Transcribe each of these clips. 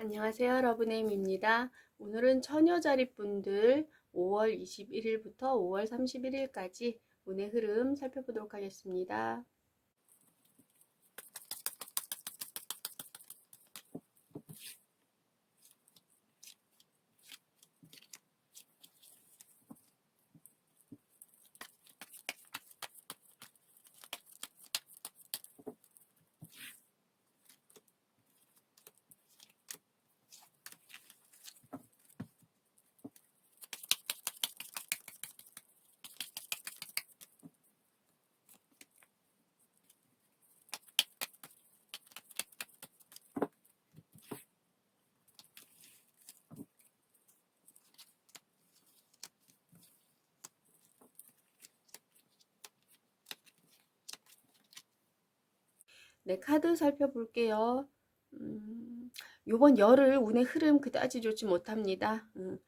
안녕하세요. 러브네임입니다. 오늘은 처녀자리분들 5월 21일부터 5월 31일까지 운의 흐름 살펴보도록 하겠습니다. 네, 카드 살펴볼게요. 음, 요번 열흘 운의 흐름 그다지 좋지 못합니다. 음,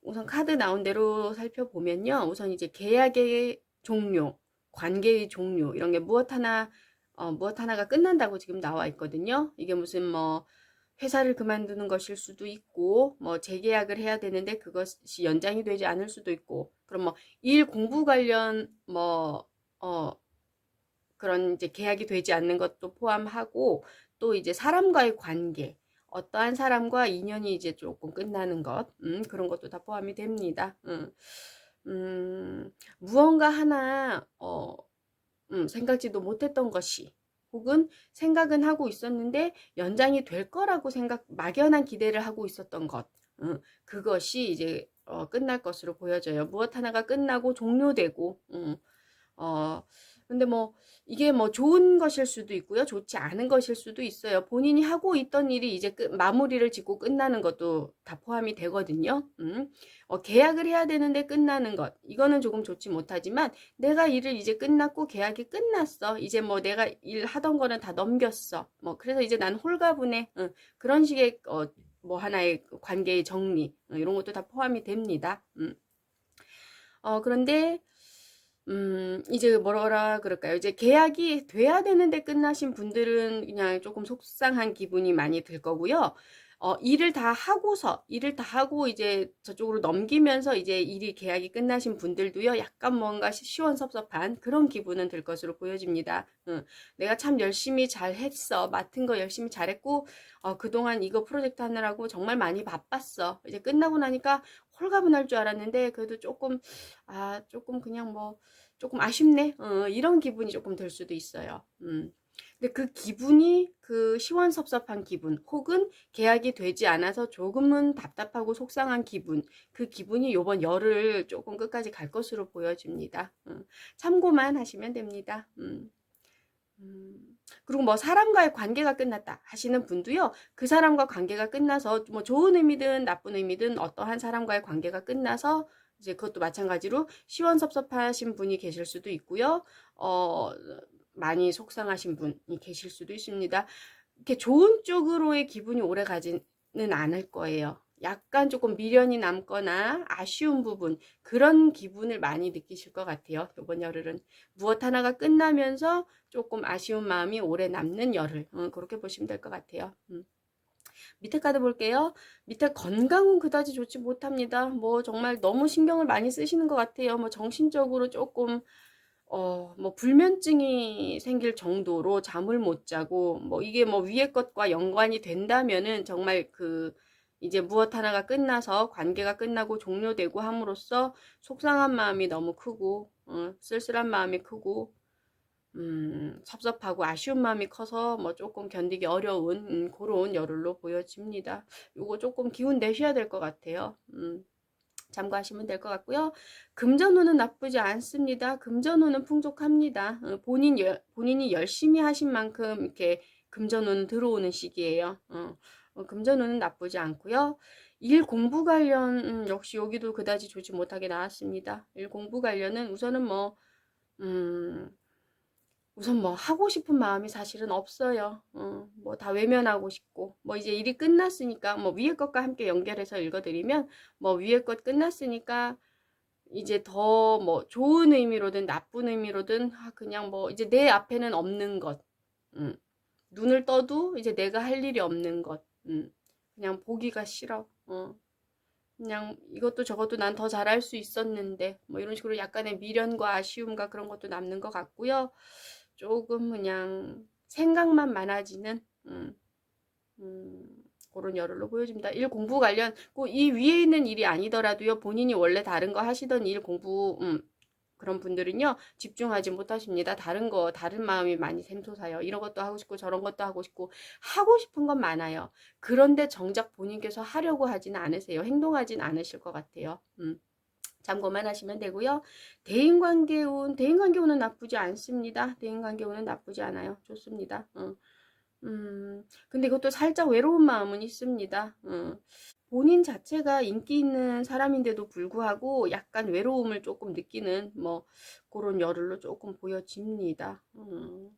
우선 카드 나온 대로 살펴보면요. 우선 이제 계약의 종료, 관계의 종료, 이런 게 무엇 하나, 어, 무엇 하나가 끝난다고 지금 나와 있거든요. 이게 무슨 뭐, 회사를 그만두는 것일 수도 있고, 뭐, 재계약을 해야 되는데 그것이 연장이 되지 않을 수도 있고, 그럼 뭐, 일 공부 관련, 뭐, 어, 그런 이제 계약이 되지 않는 것도 포함하고 또 이제 사람과의 관계 어떠한 사람과 인연이 이제 조금 끝나는 것 음, 그런 것도 다 포함이 됩니다. 음, 음, 무언가 하나 어, 음, 생각지도 못했던 것이 혹은 생각은 하고 있었는데 연장이 될 거라고 생각 막연한 기대를 하고 있었던 것 음, 그것이 이제 어, 끝날 것으로 보여져요. 무엇 하나가 끝나고 종료되고 음, 어, 근데 뭐 이게 뭐 좋은 것일 수도 있고요. 좋지 않은 것일 수도 있어요. 본인이 하고 있던 일이 이제 끝, 마무리를 짓고 끝나는 것도 다 포함이 되거든요. 음. 어, 계약을 해야 되는데 끝나는 것. 이거는 조금 좋지 못하지만 내가 일을 이제 끝났고 계약이 끝났어. 이제 뭐 내가 일 하던 거는 다 넘겼어. 뭐 그래서 이제 난 홀가분해. 응. 그런 식의 어, 뭐 하나의 관계의 정리 어, 이런 것도 다 포함이 됩니다. 음. 어, 그런데 음, 이제 뭐라 그럴까요? 이제 계약이 돼야 되는데 끝나신 분들은 그냥 조금 속상한 기분이 많이 들 거고요. 어, 일을 다 하고서, 일을 다 하고 이제 저쪽으로 넘기면서 이제 일이 계약이 끝나신 분들도요, 약간 뭔가 시원섭섭한 그런 기분은 들 것으로 보여집니다. 응. 내가 참 열심히 잘 했어. 맡은 거 열심히 잘했고, 어, 그동안 이거 프로젝트 하느라고 정말 많이 바빴어. 이제 끝나고 나니까 홀가분 할 줄 알았는데, 그래도 조금, 아, 조금 그냥 뭐, 조금 아쉽네. 어, 이런 기분이 조금 들 수도 있어요. 음. 근데 그 기분이 그 시원섭섭한 기분 혹은 계약이 되지 않아서 조금은 답답하고 속상한 기분 그 기분이 요번 열을 조금 끝까지 갈 것으로 보여집니다. 음. 참고만 하시면 됩니다. 음. 음. 그리고 뭐 사람과의 관계가 끝났다 하시는 분도요. 그 사람과 관계가 끝나서 뭐 좋은 의미든 나쁜 의미든 어떠한 사람과의 관계가 끝나서 이제 그것도 마찬가지로 시원섭섭하신 분이 계실 수도 있고요. 어, 많이 속상하신 분이 계실 수도 있습니다. 이렇게 좋은 쪽으로의 기분이 오래 가지는 않을 거예요. 약간 조금 미련이 남거나 아쉬운 부분 그런 기분을 많이 느끼실 것 같아요. 이번 열흘은 무엇 하나가 끝나면서 조금 아쉬운 마음이 오래 남는 열흘 음, 그렇게 보시면 될 것 같아요. 음. 밑에 카드 볼게요. 밑에 건강은 그다지 좋지 못합니다. 뭐 정말 너무 신경을 많이 쓰시는 것 같아요. 뭐 정신적으로 조금 어, 뭐 불면증이 생길 정도로 잠을 못 자고 뭐 이게 뭐 위에 것과 연관이 된다면은 정말 그 이제 무엇 하나가 끝나서 관계가 끝나고 종료되고 함으로써 속상한 마음이 너무 크고 어, 쓸쓸한 마음이 크고 음, 섭섭하고 아쉬운 마음이 커서 뭐 조금 견디기 어려운 음, 그런 열흘로 보여집니다. 요거 조금 기운 내셔야 될 것 같아요. 음, 참고하시면 될 것 같고요. 금전운은 나쁘지 않습니다. 금전운은 풍족합니다. 어, 본인 여, 본인이 열심히 하신 만큼 이렇게 금전운은 들어오는 시기예요. 어, 어, 금전운은 나쁘지 않고요. 일 공부 관련 음, 역시 여기도 그다지 좋지 못하게 나왔습니다. 일 공부 관련은 우선은 뭐 음, 우선 뭐 하고 싶은 마음이 사실은 없어요. 어, 뭐다 외면하고 싶고 뭐 이제 일이 끝났으니까 뭐 위에 것과 함께 연결해서 읽어드리면 뭐 위에 것 끝났으니까 이제 더 뭐 좋은 의미로든 나쁜 의미로든 아, 그냥 뭐 이제 내 앞에는 없는 것 음. 눈을 떠도 이제 내가 할 일이 없는 것 음. 그냥 보기가 싫어. 어. 그냥 이것도 저것도 난 더 잘할 수 있었는데 뭐 이런 식으로 약간의 미련과 아쉬움과 그런 것도 남는 것 같고요. 조금 그냥 생각만 많아지는 음, 음, 그런 열흘로 보여집니다. 일 공부 관련 꼭이 위에 있는 일이 아니더라도요. 본인이 원래 다른 거 하시던 일 공부 음, 그런 분들은요 집중하지 못하십니다. 다른 거 다른 마음이 많이 샘솟아요. 이런 것도 하고 싶고 저런 것도 하고 싶고 하고 싶은 건 많아요. 그런데 정작 본인께서 하려고 하지는 않으세요. 행동하진 않으실 것 같아요. 음. 참고만 하시면 되고요. 대인관계운 대인관계운은 나쁘지 않습니다. 대인관계운은 나쁘지 않아요. 좋습니다. 음. 음, 근데 그것도 살짝 외로운 마음은 있습니다. 음. 본인 자체가 인기 있는 사람인데도 불구하고 약간 외로움을 조금 느끼는 뭐 그런 열흘로 조금 보여집니다. 음.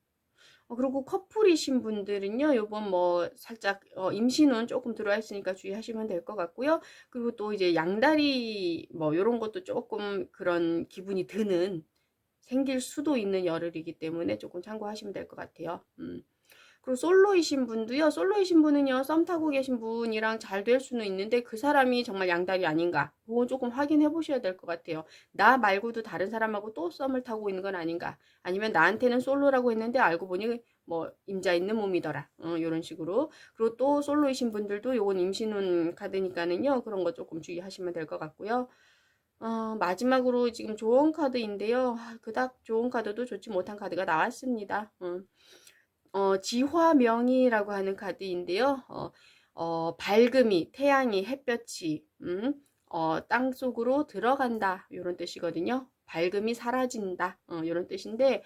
어, 그리고 커플이신 분들은요, 요번 뭐 살짝 어, 임신운 조금 들어와 있으니까 주의하시면 될 것 같고요. 그리고 또 이제 양다리 뭐 요런 것도 조금 그런 기분이 드는 생길 수도 있는 열흘이기 때문에 조금 참고하시면 될 것 같아요. 음. 그리고 솔로이신 분도요. 솔로이신 분은요. 썸 타고 계신 분이랑 잘 될 수는 있는데 그 사람이 정말 양다리 아닌가? 그건 조금 확인해 보셔야 될 것 같아요. 나 말고도 다른 사람하고 또 썸을 타고 있는 건 아닌가? 아니면 나한테는 솔로라고 했는데 알고 보니 뭐 임자 있는 몸이더라. 어, 이런 식으로. 그리고 또 솔로이신 분들도 요건 임신운 카드니까는요. 그런 거 조금 주의하시면 될 것 같고요. 어, 마지막으로 지금 좋은 카드인데요. 아, 그닥 좋은 카드도 좋지 못한 카드가 나왔습니다. 음. 어, 지화명이라고 하는 카드인데요. 어, 어, 밝음이, 태양이, 햇볕이, 음, 어, 땅 속으로 들어간다. 이런 뜻이거든요. 밝음이 사라진다. 어, 이런 뜻인데,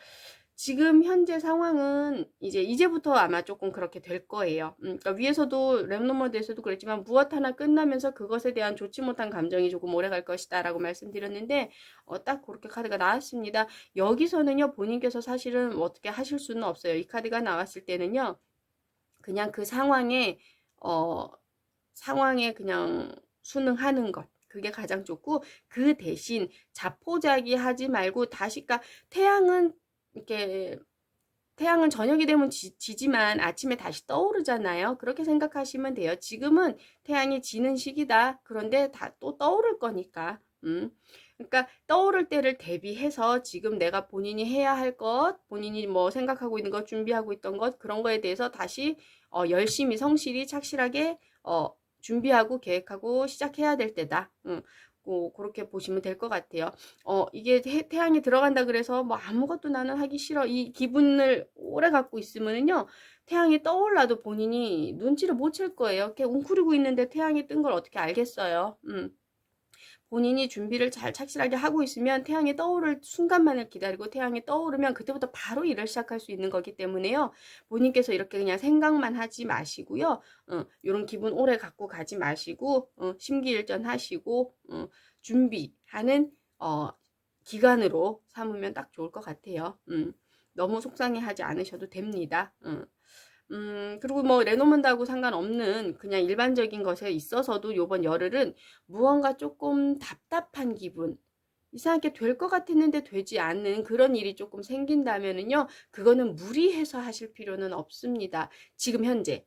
지금 현재 상황은 이제 이제부터 아마 조금 그렇게 될 거예요. 음, 그러니까 위에서도 랩노머드에서도 그랬지만 무엇 하나 끝나면서 그것에 대한 좋지 못한 감정이 조금 오래 갈 것이다라고 말씀드렸는데 어, 딱 그렇게 카드가 나왔습니다. 여기서는요 본인께서 사실은 어떻게 하실 수는 없어요. 이 카드가 나왔을 때는요 그냥 그 상황에 어 상황에 그냥 순응하는 것. 그게 가장 좋고 그 대신 자포자기 하지 말고 다시 그러니까 태양은 이렇게 태양은 저녁이 되면 지, 지만 아침에 다시 떠오르잖아요. 그렇게 생각하시면 돼요. 지금은 태양이 지는 시기다. 그런데 다 또 떠오를 거니까. 음. 그러니까 떠오를 때를 대비해서 지금 내가 본인이 해야 할 것, 본인이 뭐 생각하고 있는 것, 준비하고 있던 것, 그런 거에 대해서 다시 어, 열심히 성실히 착실하게 어, 준비하고 계획하고 시작해야 될 때다. 음. 뭐 그렇게 보시면 될 것 같아요. 어 이게 태, 태양이 들어간다 그래서 뭐 아무것도 나는 하기 싫어 이 기분을 오래 갖고 있으면은요 태양이 떠올라도 본인이 눈치를 못 챌 거예요. 이렇게 웅크리고 있는데 태양이 뜬 걸 어떻게 알겠어요? 음. 본인이 준비를 잘 착실하게 하고 있으면 태양이 떠오를 순간만을 기다리고 태양이 떠오르면 그때부터 바로 일을 시작할 수 있는 거기 때문에요. 본인께서 이렇게 그냥 생각만 하지 마시고요. 어, 이런 기분 오래 갖고 가지 마시고 어, 심기일전 하시고 어, 준비하는 어, 기간으로 삼으면 딱 좋을 것 같아요. 음, 너무 속상해하지 않으셔도 됩니다. 음. 음, 그리고 뭐 레노먼드하고 상관없는 그냥 일반적인 것에 있어서도 요번 열흘은 무언가 조금 답답한 기분, 이상하게 될 것 같았는데 되지 않는 그런 일이 조금 생긴다면은요, 그거는 무리해서 하실 필요는 없습니다. 지금 현재.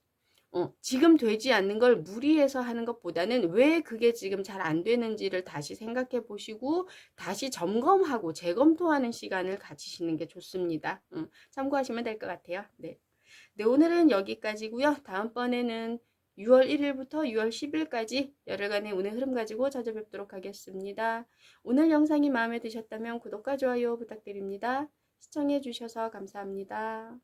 어, 지금 되지 않는 걸 무리해서 하는 것보다는 왜 그게 지금 잘 안 되는지를 다시 생각해 보시고 다시 점검하고 재검토하는 시간을 가지시는 게 좋습니다. 음, 참고하시면 될 것 같아요. 네. 네, 오늘은 여기까지고요. 다음번에는 6월 1일부터 6월 10일까지 열흘간의 운의 흐름 가지고 찾아뵙도록 하겠습니다. 오늘 영상이 마음에 드셨다면 구독과 좋아요 부탁드립니다. 시청해 주셔서 감사합니다.